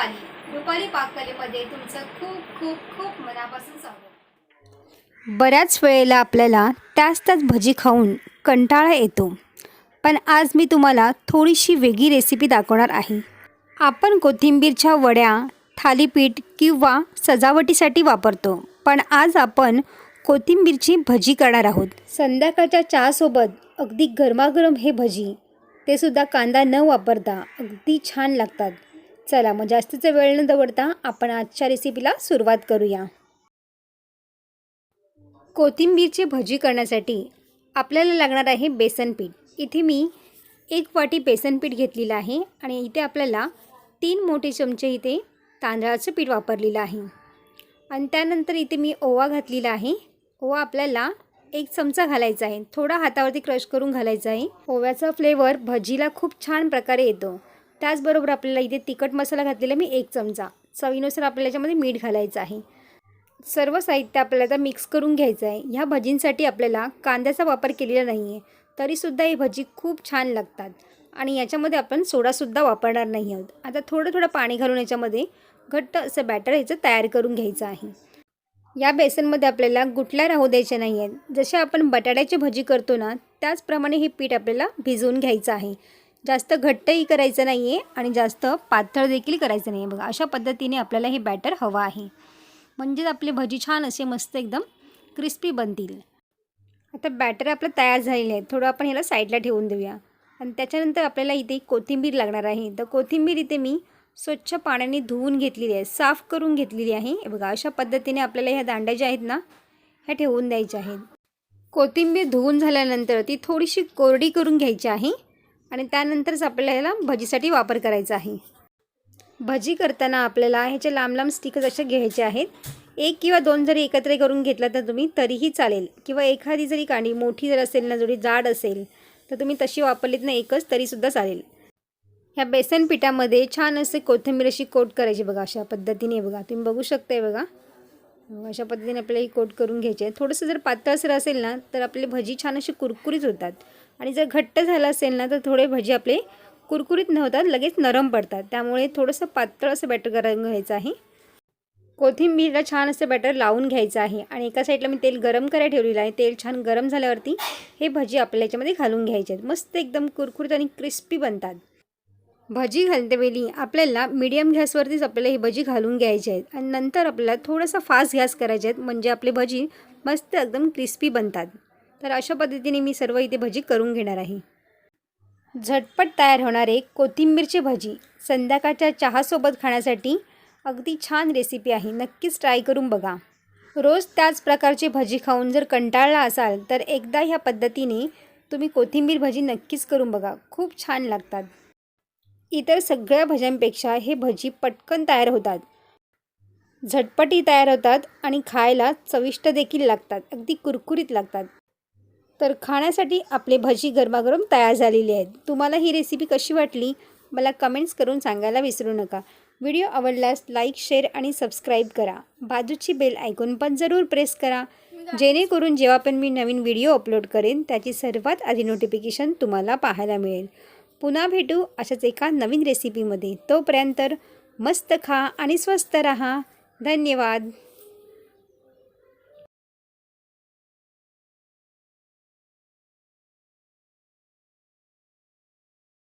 रुपाली. रुपाली पाककलेमध्ये तुमचं खूप खूप खूप मनापासून स्वागत. बऱ्याच वेळेला आपल्याला त्याच त्याच भजी खाऊन कंटाळा येतो. पण आज मी तुम्हाला थोडीशी वेगळी रेसिपी दाखवणार आहे. आपण कोथिंबीरच्या वड्या थालीपीठ किंवा सजावटीसाठी वापरतो. पण आज आपण कोथिंबीरची भजी करणार आहोत. संध्याकाळच्या चहासोबत अगदी गरमागरम हे भजी. ते सुद्धा कांदा न वापरता अगदी छान लागतात. चला मग जास्तीचा वेळ न दवडता आपण आजच्या रेसिपीला सुरुवात करूया. कोथिंबीरची भजी करण्यासाठी आपल्याला लागणार आहे बेसन पीठ. इथे मी एक वाटी बेसन पीठ घेतलेलं आहे आणि इथे आपल्याला तीन मोठे चमचे इथे तांदळाचं पीठ वापरलेलं आहे. आणि त्यानंतर इथे मी ओवा घातलेला आहे. ओवा आपल्याला एक चमचा घालायचा आहे. थोडा हातावरती क्रश करून घालायचा आहे. ओव्याचा फ्लेवर भजीला खूप छान प्रकारे येतो. त्याचबरोबर आपल्याला इथे तिखट मसाला घातलेला मी एक चमचा. चवीनुसार आपल्याला याच्यामध्ये मीठ घालायचं आहे. सर्व साहित्य आपल्याला आता मिक्स करून घ्यायचं आहे. ह्या भजींसाठी आपल्याला कांद्याचा वापर केलेला नाही आहे तरीसुद्धा ही भजी खूप छान लागतात. आणि याच्यामध्ये आपण सोडासुद्धा वापरणार नाही आहोत. आता थोडं थोडं पाणी घालून याच्यामध्ये घट्ट असं बॅटर याचं तयार करून घ्यायचं आहे. या बेसनमध्ये आपल्याला गुटल्या राहू द्यायच्या नाही आहेत जसे आपण बटाट्याची भजी करतो ना त्याचप्रमाणे हे पीठ आपल्याला भिजवून घ्यायचं आहे. जास्त घट्टही करायचं नाही आहे आणि जास्त पातळ देखील करायचं नाही आहे बघा अशा पद्धतीने आपल्याला हे बॅटर हवं आहे. म्हणजेच आपले भजी छान असे मस्त एकदम क्रिस्पी बनतील. आता बॅटर आपलं तयार झालेलं आहे थोडं आपण ह्याला साईडला ठेवून देऊया. आणि त्याच्यानंतर आपल्याला इथे कोथिंबीर लागणार आहे. तर कोथिंबीर इथे मी स्वच्छ पाण्याने धुवून घेतलेली आहे. साफ करून घेतलेली आहे. हे बघा अशा पद्धतीने आपल्याला ह्या दांड्या ज्या आहेत ना ह्या ठेवून द्यायच्या आहेत. कोथिंबीर धुवून झाल्यानंतर ती थोडीशी कोरडी करून घ्यायची आहे. आणि त्यानंतरच आपल्याला ह्याला भजीसाठी वापर करायचा आहे. भजी करताना आपल्याला ह्याचे लांब लांब स्टिकच असे घ्यायचे आहेत. एक किंवा दोन जरी एकत्र करून घेतला तर तुम्ही तरीही चालेल. किंवा एखादी जरी कांडी मोठी जर असेल ना जरी जाड असेल तर तुम्ही तशी वापरलीत ना एकच तरीसुद्धा चालेल. ह्या बेसन पिठामध्ये छान असे कोथिंबीर अशी कोट करायची बघा अशा पद्धतीने बघा. तुम्ही बघू शकताय बघा. बघा, अशा पद्धतीने आपल्याला ही कोट करून घ्यायची आहे. थोडंसं जर पातळसर असेल ना तर आपले भजी छान अशी कुरकुरीत होतात. आणि जर घट्ट झालं असेल ना तर थोडे भजी आपले कुरकुरीत न होतात लगेच नरम पडतात. त्यामुळे थोडंसं पातळ असं बॅटर गरम घ्यायचं आहे. कोथिंबीरला छान असं बॅटर लावून घ्यायचं आहे. आणि एका साईडला मी तेल गरम करायला ठेवलेलं आहे. तेल छान गरम झाल्यावरती हे भजी आपल्या याच्यामध्ये घालून घ्यायचे आहेत. मस्त एकदम कुरकुरीत आणि क्रिस्पी बनतात. भजी घालतेवेळी आपल्याला मीडियम गॅसवरतीच आपल्याला ही भजी घालून घ्यायची आहेत. आणि नंतर आपल्याला थोडासा फास्ट गॅस करायचे आहेत म्हणजे आपली भजी मस्त एकदम क्रिस्पी बनतात. तर अशा पद्धतीने मी सर्व इथे भजी करून घेणार आहे. झटपट तयार होणारे कोथिंबीरची भजी संध्याकाळच्या चहासोबत खाण्यासाठी अगदी छान रेसिपी आहे. नक्कीच ट्राय करून बघा. रोज त्याच प्रकारची भजी खाऊन जर कंटाळला असाल तर एकदा ह्या पद्धतीने तुम्ही कोथिंबीर भजी नक्कीच करून बघा. खूप छान लागतात. इतर सगळ्या भज्यांपेक्षा हे भजी पटकन तयार होतात. झटपटी तयार होतात आणि खायला चविष्ट देखील लागतात. अगदी कुरकुरीत लागतात. तर खाण्यासाठी आपले भजी गरमागरम तयार झालेली आहेत. तुम्हाला ही रेसिपी कशी वाटली? मला कमेंट्स करून सांगायला विसरू नका. व्हिडिओ आवडल्यास लाईक शेअर आणि सबस्क्राईब करा. बाजूची बेल ऐकून पण जरूर प्रेस करा. जेणेकरून जेव्हा पण मी नवीन व्हिडिओ अपलोड करेन त्याची सर्वात आधी नोटिफिकेशन तुम्हाला पाहायला मिळेल. पुन्हा भेटू अशाच एका नवीन रेसिपीमध्ये तोपर्यंत मस्त खा आणि स्वस्त रहा. धन्यवाद.